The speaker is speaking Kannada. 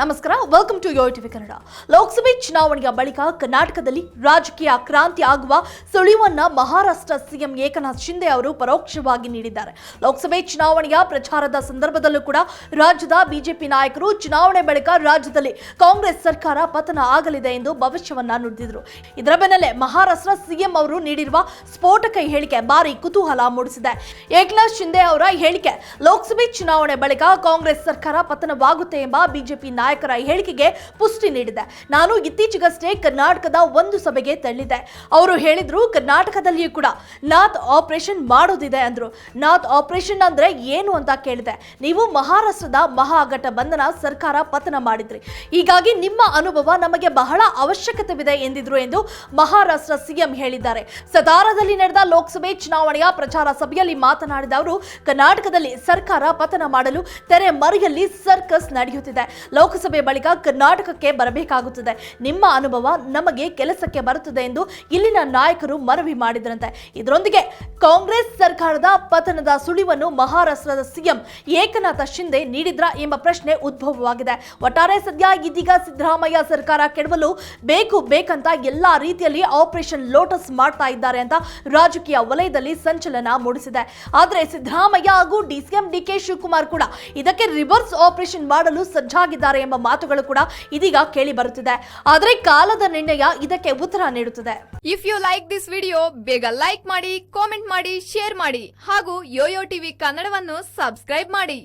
ನಮಸ್ಕಾರ welcome to yo TV Kannada ಲೋಕಸಭೆ ಚುನಾವಣೆಯ ಬಳಿಕ ಕರ್ನಾಟಕದಲ್ಲಿ ರಾಜಕೀಯ ಕ್ರಾಂತಿ ಆಗುವ ಸುಳಿವನ್ನ ಮಹಾರಾಷ್ಟ್ರ ಸಿಎಂ ಏಕನಾಥ್ ಶಿಂದೆ ಅವರು ಪರೋಕ್ಷವಾಗಿ ನೀಡಿದ್ದಾರೆ. ಲೋಕಸಭೆ ಚುನಾವಣೆಯ ಪ್ರಚಾರದ ಸಂದರ್ಭದಲ್ಲೂ ಕೂಡ ರಾಜ್ಯದ ಬಿಜೆಪಿ ನಾಯಕರು ಚುನಾವಣೆ ಬಳಿಕ ರಾಜ್ಯದಲ್ಲಿ ಕಾಂಗ್ರೆಸ್ ಸರ್ಕಾರ ಪತನ ಆಗಲಿದೆ ಎಂದು ಭವಿಷ್ಯವನ್ನ ನುಡಿದಿದ್ರು. ಇದರ ಬೆನ್ನಲ್ಲೇ ಮಹಾರಾಷ್ಟ್ರ ಸಿಎಂ ಅವರು ನೀಡಿರುವ ಸ್ಫೋಟಕ ಹೇಳಿಕೆ ಭಾರಿ ಕುತೂಹಲ ಮೂಡಿಸಿದೆ. ಏಕನಾಥ್ ಶಿಂದೆ ಅವರ ಹೇಳಿಕೆ, ಲೋಕಸಭೆ ಚುನಾವಣೆ ಬಳಿಕ ಕಾಂಗ್ರೆಸ್ ಸರ್ಕಾರ ಪತನವಾಗುತ್ತೆ ಎಂಬ ಬಿಜೆಪಿ ನಾಯಕರ ಹೇಳಿಕೆಗೆ ಪುಷ್ಟಿ ನೀಡಿದೆ. ನಾನು ಇತ್ತೀಚೆಗಷ್ಟೇ ಕರ್ನಾಟಕದ ಒಂದು ಸಭೆಗೆ ತಳ್ಳಿದೆ ಅವರು ಹೇಳಿದ್ರು, ಕರ್ನಾಟಕದಲ್ಲಿಯೂ ಕೂಡ ನಾತ್ ಆಪರೇಷನ್ ಮಾಡೋದಿದೆ ಅಂದ್ರು. ನಾತ್ ಆಪರೇಷನ್ ಅಂದ್ರೆ ಏನು ಅಂತ ಕೇಳಿದೆ. ನೀವು ಮಹಾರಾಷ್ಟ್ರದ ಮಹಾಗಠಬಂಧನ ಸರ್ಕಾರ ಪತನ ಮಾಡಿದ್ರಿ. ಹೀಗಾಗಿ ನಿಮ್ಮ ಅನುಭವ ನಮಗೆ ಬಹಳ ಅವಶ್ಯಕತೆವಿದೆ ಎಂದಿದ್ರು ಎಂದು ಮಹಾರಾಷ್ಟ್ರ ಸಿಎಂ ಹೇಳಿದ್ದಾರೆ. ಸತಾರದಲ್ಲಿ ನಡೆದ ಲೋಕಸಭೆ ಚುನಾವಣೆಯ ಪ್ರಚಾರ ಸಭೆಯಲ್ಲಿ ಮಾತನಾಡಿದ ಅವರು, ಕರ್ನಾಟಕದಲ್ಲಿ ಸರ್ಕಾರ ಪತನ ಮಾಡಲು ತೆರೆ ಮರೆಯಲ್ಲಿ ಸರ್ಕಸ್ ನಡೆಯುತ್ತಿದೆ. ಲೋಕಸಭೆ ಬಳಿಕ ಕರ್ನಾಟಕಕ್ಕೆ ಬರಬೇಕಾಗುತ್ತದೆ. ನಿಮ್ಮ ಅನುಭವ ನಮಗೆ ಕೆಲಸಕ್ಕೆ ಬರುತ್ತದೆ ಎಂದು ಇಲ್ಲಿನ ನಾಯಕರು ಮನವಿ ಮಾಡಿದ್ರಂತೆ. ಇದರೊಂದಿಗೆ ಕಾಂಗ್ರೆಸ್ ಸರ್ಕಾರದ ಪತನದ ಸುಳಿವನ್ನು ಮಹಾರಾಷ್ಟ್ರದ ಸಿಎಂ ಏಕನಾಥ ಶಿಂದೆ ನೀಡಿದ್ರ ಎಂಬ ಪ್ರಶ್ನೆ ಉದ್ಭವವಾಗಿದೆ. ಒಟ್ಟಾರೆ ಸದ್ಯ ಇದೀಗ ಸಿದ್ದರಾಮಯ್ಯ ಸರ್ಕಾರ ಕೆಡವಲು ಬೇಕು ಬೇಕಂತ ಎಲ್ಲಾ ರೀತಿಯಲ್ಲಿ ಆಪರೇಷನ್ ಲೋಟಸ್ ಮಾಡ್ತಾ ಇದ್ದಾರೆ ಅಂತ ರಾಜಕೀಯ ವಲಯದಲ್ಲಿ ಸಂಚಲನ ಮೂಡಿಸಿದೆ. ಆದರೆ ಸಿದ್ದರಾಮಯ್ಯ ಹಾಗೂ ಡಿಸಿಎಂ ಡಿಕೆ ಶಿವಕುಮಾರ್ ಕೂಡ ಇದಕ್ಕೆ ರಿವರ್ಸ್ ಆಪರೇಷನ್ ಮಾಡಲು ಸಜ್ಜಾಗಿದ್ದಾರೆ ಎಂಬ ಮಾತುಗಳು ಕೂಡ ಇದೀಗ ಕೇಳಿ ಬರುತ್ತಿದೆ. ಆದರೆ ಕಾಲದ ನಿರ್ಣಯ ಇದಕ್ಕೆ ಉತ್ತರ ನೀಡುತ್ತದೆ. If you like this video ಬೇಗ ಲೈಕ್ ಮಾಡಿ ಕಾಮೆಂಟ್ ಮಾಡಿ ಶೇರ್ ಮಾಡಿ ಹಾಗೂ ಯೋಯೋ ಟಿವಿ ಕನ್ನಡವನ್ನು ಸಬ್ಸ್ಕ್ರೈಬ್ ಮಾಡಿ.